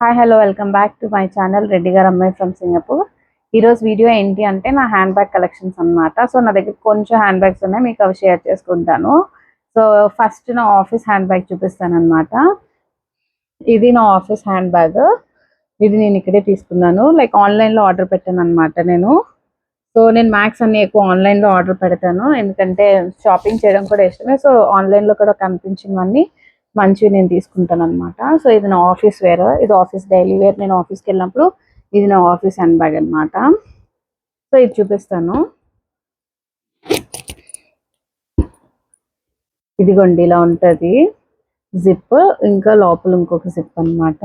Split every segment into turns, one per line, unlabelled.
Hi hello welcome back to my channel Reddy garu అమ్మాయి from Singapore ఈరోజు video ఏంటి అంటే నా హ్యాండ్ బ్యాగ్ కలెక్షన్స్ అనమాట సో నా దగ్గర కొంచెం హ్యాండ్ బ్యాగ్స్ ఉన్నాయి మీకు అవి షేర్ చేసుకుంటాను. సో ఫస్ట్ నా ఆఫీస్ హ్యాండ్ బ్యాగ్ చూపిస్తాను అనమాట ఇది నా ఆఫీస్ హ్యాండ్ బ్యాగ్ ఇది నేను ఇక్కడే తీసుకున్నాను. లైక్ ఆన్లైన్లో ఆర్డర్ పెట్టాను అనమాట నేను. సో నేను మ్యాక్స్ అన్ని ఎక్కువ ఆన్లైన్లో ఆర్డర్ పెడతాను. ఎందుకంటే షాపింగ్ చేయడం కూడా ఇష్టమే. సో ఆన్లైన్లో కూడా కనిపించినవన్నీ మంచివి నేను తీసుకుంటాను అనమాట సో ఇది నా ఆఫీస్ వేర్. ఇది ఆఫీస్ డైలీ వేర్. నేను ఆఫీస్కి వెళ్ళినప్పుడు ఇది నా ఆఫీస్ హ్యాండ్ బ్యాగ్ అనమాట సో ఇది చూపిస్తాను. ఇదిగోండి ఇలా ఉంటుంది. జిప్. ఇంకా లోపల ఇంకొక జిప్ అనమాట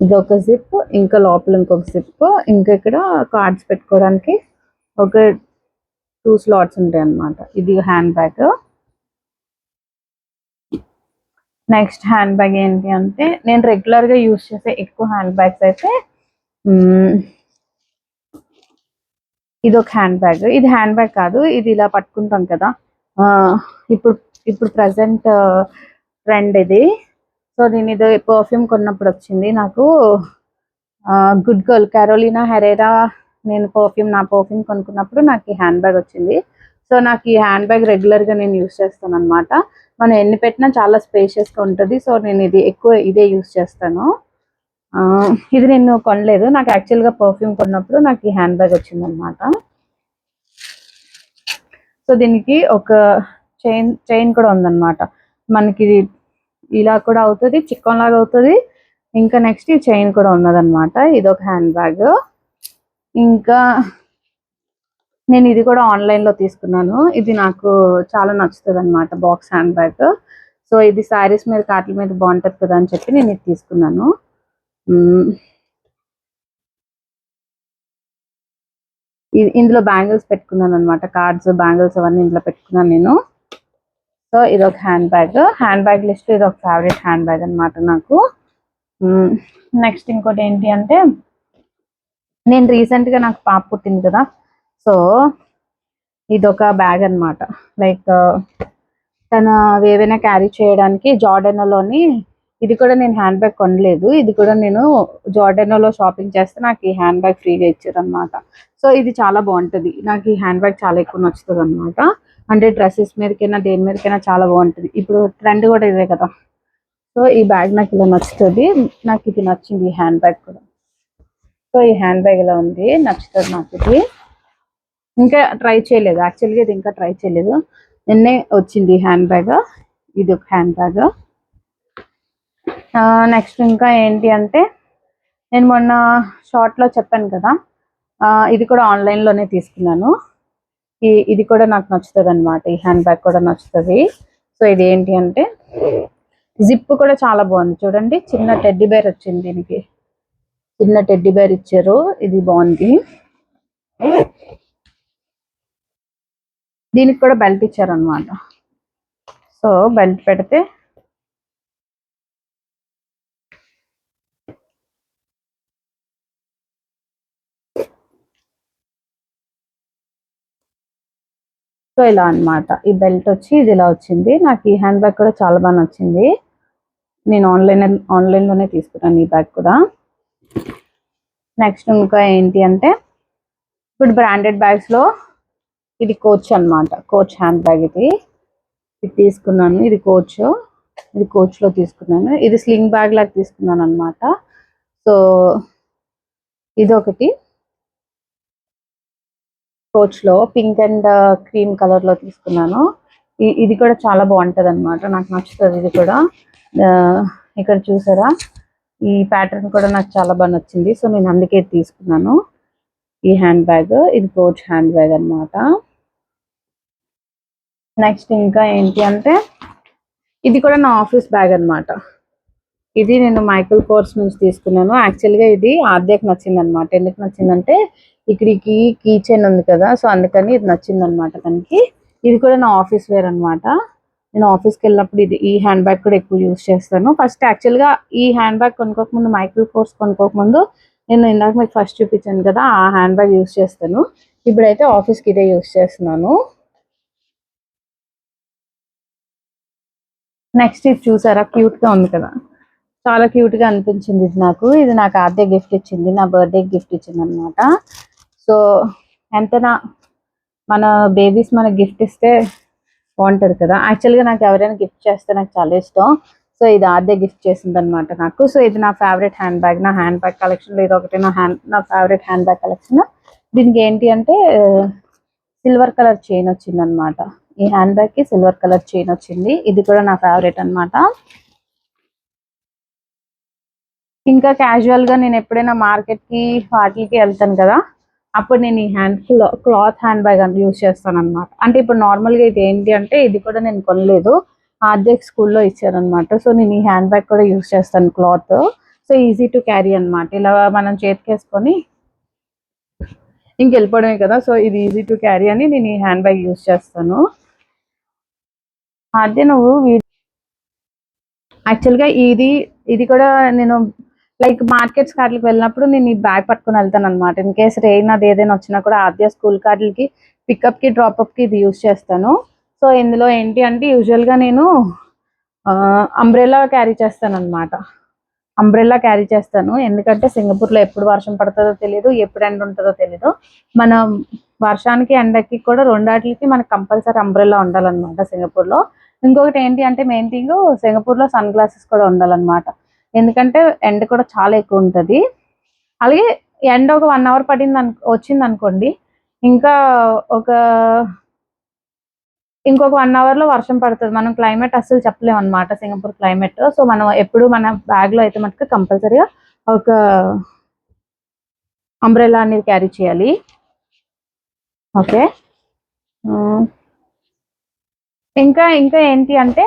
ఇది ఒక జిప్. ఇంకా లోపల ఇంకొక జిప్. ఇంకా ఇక్కడ కార్డ్స్ పెట్టుకోవడానికి ఒక టూ స్లాట్స్ ఉంటాయి అన్నమాట. ఇది hand bag. Next hand bag ఏంటి అంటే నేను రెగ్యులర్గా యూజ్ చేసే ఎక్కువ హ్యాండ్ బ్యాగ్స్ అయితే ఇది ఒక హ్యాండ్ బ్యాగ్. ఇది హ్యాండ్ బ్యాగ్ కాదు ఇది ఇలా పట్టుకుంటాం కదా. ఇప్పుడు ఇప్పుడు ప్రజెంట్ ట్రెండ్ ఇది. సో నేను ఇది పర్ఫ్యూమ్ కొన్నప్పుడు వచ్చింది. నాకు గుడ్ గర్ల్ కెరోలినా హెరేరా నేను పర్ఫ్యూమ్ నా పర్ఫ్యూమ్ కొనుక్కున్నప్పుడు నాకు ఈ హ్యాండ్ బ్యాగ్ వచ్చింది. సో నాకు ఈ హ్యాండ్ బ్యాగ్ రెగ్యులర్గా నేను యూస్ చేస్తాను అనమాట మనం ఎన్ని పెట్టినా చాలా స్పేషియస్గా ఉంటుంది. సో నేను ఇది ఎక్కువ ఇదే యూస్ చేస్తాను. ఇది నేను కొనలేదు. నాకు యాక్చువల్గా పర్ఫ్యూమ్ కొన్నప్పుడు నాకు ఈ హ్యాండ్ బ్యాగ్ వచ్చింది అనమాట సో దీనికి ఒక చైన్ చైన్ కూడా ఉందన్నమాట. మనకి ఇలా కూడా అవుతుంది చిక్కన్ లాగా అవుతుంది. ఇంకా నెక్స్ట్ ఈ చైన్ కూడా ఉన్నదన్నమాట. ఇది ఒక హ్యాండ్ బ్యాగ్ ఇంకా నేను ఇది కూడా ఆన్లైన్లో తీసుకున్నాను. ఇది నాకు చాలా నచ్చుతుంది అనమాట బాక్స్ హ్యాండ్ బ్యాగ్ సో ఇది శారీస్ మీద కాట్ల మీద బాగుంటుంది కదా అని చెప్పి నేను ఇది తీసుకున్నాను. ఇందులో బ్యాంగిల్స్ పెట్టుకున్నాను అనమాట కార్డ్స్ బ్యాంగిల్స్ అవన్నీ ఇందులో పెట్టుకున్నాను నేను. సో ఇది ఒక hand bag hand bag list ఇది ఒక ఫేవరెట్ హ్యాండ్ బ్యాగ్ అనమాట నాకు. నెక్స్ట్ ఇంకోటి ఏంటి అంటే నేను రీసెంట్గా నాకు పాప పుట్టింది కదా. సో ఇది ఒక బ్యాగ్ అనమాట లైక్ తన ఏవైనా క్యారీ చేయడానికి జార్డెనోలోని ఇది కూడా నేను హ్యాండ్ బ్యాగ్ కొనలేదు. ఇది కూడా నేను జార్డెనోలో షాపింగ్ చేస్తే నాకు ఈ హ్యాండ్ బ్యాగ్ ఫ్రీగా ఇచ్చారు అనమాట సో ఇది చాలా బాగుంటుంది. నాకు ఈ హ్యాండ్ బ్యాగ్ చాలా ఎక్కువ నచ్చుతుంది అనమాట అంటే డ్రెస్సెస్ మీదకైనా దేని మీదకైనా చాలా బాగుంటుంది. ఇప్పుడు ట్రెండ్ కూడా ఇదే కదా. సో ఈ బ్యాగ్ నాకు ఇలా నచ్చుతుంది. నాకు ఇది నచ్చింది ఈ హ్యాండ్ బ్యాగ్ కూడా. సో ఈ హ్యాండ్ బ్యాగ్ ఇలా ఉంది? నచ్చుతుంది నాకు ఇది ఇంకా ట్రై చేయలేదు. యాక్చువల్గా ఇది ఇంకా ట్రై చేయలేదు. నిన్నే వచ్చింది హ్యాండ్ బ్యాగ్. ఇది ఒక హ్యాండ్ బ్యాగ్. నెక్స్ట్ ఇంకా ఏంటి అంటే నేను మొన్న షార్ట్లో చెప్పాను కదా. ఇది కూడా ఆన్లైన్లోనే తీసుకున్నాను. ఈ ఇది కూడా నాకు నచ్చుతుంది అనమాట ఈ హ్యాండ్ బ్యాగ్ కూడా నచ్చుతుంది. సో ఇది ఏంటి అంటే జిప్ కూడా చాలా బాగుంది. చూడండి చిన్న టెడ్డీ బేర్ వచ్చింది దీనికి. చిన్న టెడ్డీ బేర్ ఇచ్చారు. ఇది బాగుంది. దీనికి కూడా బెల్ట్ ఇచ్చారనమాట సో బెల్ట్ పెడితే సో ఇలా అనమాట ఈ బెల్ట్ వచ్చి ఇది ఇలా వచ్చింది. నాకు ఈ హ్యాండ్ బ్యాగ్ కూడా చాలా బాగా నచ్చింది. నేను ఆన్లైన్ ఆన్లైన్లోనే తీసుకున్నాను ఈ బ్యాగ్ కూడా. నెక్స్ట్ ఇంకా ఏంటి అంటే ఇప్పుడు బ్రాండెడ్ బ్యాగ్స్లో ఇది కోచ్ అనమాట కోచ్ హ్యాండ్ బ్యాగ్ ఇది. ఇది తీసుకున్నాను ఇది కోచ్ ఇది కోచ్లో తీసుకున్నాను. ఇది స్లింగ్ బ్యాగ్ లాగా తీసుకున్నాను అనమాట సో ఇది ఒకటి కోచ్లో పింక్ అండ్ క్రీమ్ కలర్లో తీసుకున్నాను. ఇది కూడా చాలా బాగుంటుంది అనమాట నాకు నచ్చుతుంది ఇది కూడా. ఇక్కడ చూసారా? ఈ ప్యాటర్న్ కూడా నాకు చాలా బాగా నచ్చింది. సో నేను అందుకే తీసుకున్నాను. ఈ హ్యాండ్ బ్యాగ్ ఇది బ్రోచ్ హ్యాండ్ బ్యాగ్ అనమాట నెక్స్ట్ ఇంకా ఏంటి అంటే ఇది కూడా నా ఆఫీస్ బ్యాగ్ అనమాట ఇది నేను మైకిల్ కోర్స్ నుంచి తీసుకున్నాను. యాక్చువల్గా ఇది ఆద్యకు నచ్చింది అనమాట ఎందుకు నచ్చిందంటే ఇక్కడికి కీ చైన్ ఉంది కదా సో అందుకని ఇది నచ్చింది అనమాట తనకి. ఇది కూడా నా ఆఫీస్ వేర్ అనమాట నేను ఆఫీస్కి వెళ్ళినప్పుడు ఇది ఈ హ్యాండ్ బ్యాగ్ కూడా ఎక్కువ యూస్ చేస్తాను. ఫస్ట్ యాక్చువల్గా ఈ హ్యాండ్ బ్యాగ్ కొనుక్కోకముందు మైక్రో కోర్స్ కొనుక్కోకముందు నేను ఇందాక మీకు ఫస్ట్ చూపించాను కదా ఆ హ్యాండ్ బ్యాగ్ యూస్ చేస్తాను. ఇప్పుడైతే ఆఫీస్కి ఇదే యూస్ చేస్తున్నాను. నెక్స్ట్ ఇది చూసారా? క్యూట్గా ఉంది కదా. చాలా క్యూట్గా అనిపించింది ఇది నాకు. ఇది నాకు ఆద్య గిఫ్ట్ ఇచ్చింది. నా బర్త్డే గిఫ్ట్ ఇచ్చింది అనమాట సో ఎంతనా మన బేబీస్ మనకు గిఫ్ట్ ఇస్తే బాగుంటుంది కదా. యాక్చువల్గా నాకు ఎవరైనా గిఫ్ట్ చేస్తే నాకు చాలా ఇష్టం. సో ఇది ఆద్య గిఫ్ట్ చేసింది అనమాట నాకు. సో ఇది నా ఫేవరెట్ హ్యాండ్ బ్యాగ్ నా హ్యాండ్ బ్యాగ్ కలెక్షన్ ఇది ఒకటి నా హ్యాండ్ నా ఫేవరెట్ హ్యాండ్ బ్యాగ్ కలెక్షన్ దీనికి ఏంటి అంటే సిల్వర్ కలర్ చైన్ వచ్చింది అనమాట ఈ హ్యాండ్ బ్యాగ్కి సిల్వర్ కలర్ చైన్ వచ్చింది. ఇది కూడా నా ఫేవరెట్ అన్నమాట. ఇంకా క్యాజువల్గా నేను ఎప్పుడైనా మార్కెట్కి వాటికి వెళ్తాను కదా. అప్పుడు నేను ఈ హ్యాండ్ క్లాత్ హ్యాండ్ బ్యాగ్ అని యూజ్ చేస్తాను అనమాట అంటే ఇప్పుడు నార్మల్గా ఇది ఏంటి అంటే ఇది కూడా నేను కొనలేదు. ఆర్జెక్ స్కూల్లో ఇచ్చారనమాట సో నేను ఈ హ్యాండ్ బ్యాగ్ కూడా యూజ్ చేస్తాను cloth so easy to carry అనమాట ఇలా మనం చేతికేసుకొని ఇంకెళ్ళిపోవడమే కదా. సో ఇది ఈజీ టు క్యారీ అని నేను ఈ హ్యాండ్ బ్యాగ్ యూజ్ చేస్తాను. అదే నువ్వు యాక్చువల్గా ఇది ఇది కూడా నేను లైక్ మార్కెట్స్ కార్డులకు వెళ్ళినప్పుడు నేను ఈ బ్యాగ్ పట్టుకుని వెళ్తాను అనమాట ఇన్ కేస్ రెయిన్ అది ఏదైనా వచ్చినా కూడా ఆద్య స్కూల్ కార్డులకి పికప్కి ఇది యూజ్ చేస్తాను. సో ఇందులో ఏంటి అంటే యూజువల్గా నేను అంబ్రెలా క్యారీ చేస్తాను అనమాట అంబ్రెల్లా క్యారీ చేస్తాను. ఎందుకంటే సింగపూర్లో ఎప్పుడు వర్షం పడుతుందో తెలియదు ఎప్పుడు ఎండ ఉంటుందో తెలియదు మనం వర్షానికి ఎండకి కూడా రెండాటికి మనకి కంపల్సరీ అంబ్రెల్లా ఉండాలన్నమాట సింగపూర్లో. ఇంకొకటి ఏంటి అంటే మెయిన్ థింగ్ సింగపూర్లో సన్ గ్లాసెస్ కూడా ఉండాలన్నమాట. ఎందుకంటే ఎండ కూడా చాలా ఎక్కువ ఉంటుంది. అలాగే ఎండ ఒక వన్ అవర్ పడింది అను వచ్చింది అనుకోండి ఇంకా ఒక ఇంకొక వన్ అవర్లో వర్షం పడుతుంది. మనం క్లైమేట్ అస్సలు చెప్పలేము అనమాట సింగపూర్ క్లైమేట్. సో మనం ఎప్పుడు మన బ్యాగ్లో అయితే మటుకు కంపల్సరీగా ఒక అంబ్రెలా అనేది క్యారీ చేయాలి. ఓకే. ఇంకా ఇంకా ఏంటి అంటే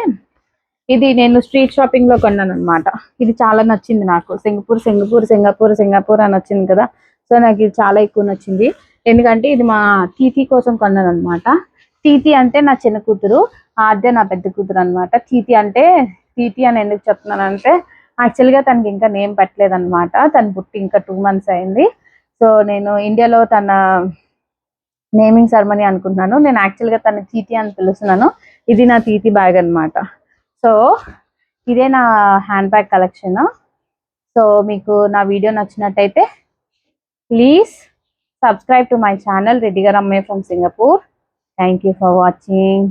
ఇది నేను స్ట్రీట్ షాపింగ్లో కొన్నాను అనమాట ఇది చాలా నచ్చింది నాకు. సింగపూర్ సింగపూర్ సింగపూర్ సింగపూర్ అని వచ్చింది కదా. సో నాకు ఇది చాలా ఎక్కువ నచ్చింది. ఎందుకంటే ఇది మా తీతి కోసం కొన్నాను అనమాట తీతి అంటే నా చిన్న కూతురు ఆద్య నా పెద్ద కూతురు అనమాట తీతి అంటే తీతి అని ఎందుకు చెప్తున్నానంటే యాక్చువల్గా తనకి ఇంకా నేమ్ పెట్టలేదనమాట తను పుట్టి ఇంకా టూ మంత్స్ అయింది. సో నేను ఇండియాలో తన నేమింగ్ సెరమనీ అనుకుంటున్నాను. నేను యాక్చువల్గా తన తీతి అని పిలుస్తున్నాను. ఇది నా తీతి బ్యాగ్ అన్నమాట. సో ఇదే నా హ్యాండ్ బ్యాగ్ కలెక్షన్. సో మీకు నా వీడియో నచ్చినట్టయితే please subscribe to my channel Reddy garu రమ్మే from Singapore. Thank you for watching.